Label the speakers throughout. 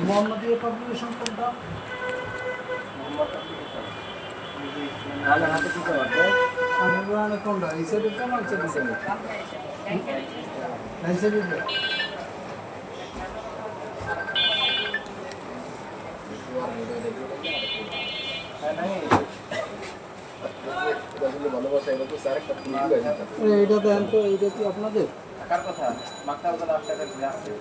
Speaker 1: মোহাম্মদীয় publication কোনটা?
Speaker 2: আমার
Speaker 1: কোনটা এই সাইডের আছে এই সাইডের এই দেন তো এইটা কি আপনাদের?
Speaker 2: কথা? আপনাদের ঘুরে আসছে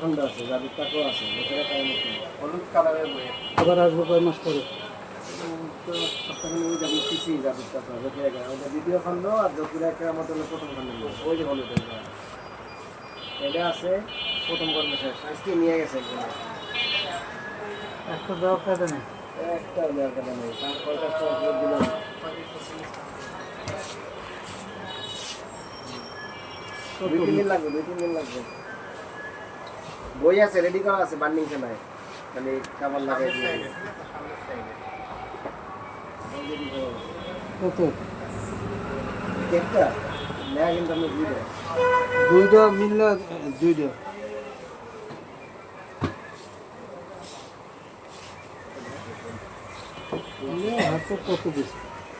Speaker 2: খণ্ড আছে রাবিক কাকও আছে কারামত হলুদ কালারের বই
Speaker 1: আবার আসব
Speaker 2: দ্বিতীয় খণ্ড আর জকিরা কারামত হলো খণ্ড ওই যে হলুদ এটা আছে প্রথম খণ্ড শেষ আজকে নিয়ে গেছে একজনে।
Speaker 1: একটা দেওয়া খাবে না
Speaker 2: একটা দেওয়ার কথা নেই তার পঞ্চাশ টাকা করে দিলাম দুই তিন দিন লাগবে দুই তিন দিন লাগবে বই আছে রেডি করা আছে বার্নিং খেলায় মানে কাবার লাগাই দিয়ে বই ready করা আছে।
Speaker 1: কত
Speaker 2: কেকটা নেওয়া কিন্তু আমি দুইটা
Speaker 1: দুইটা মিললে দুইটা ねあそこ飛びし。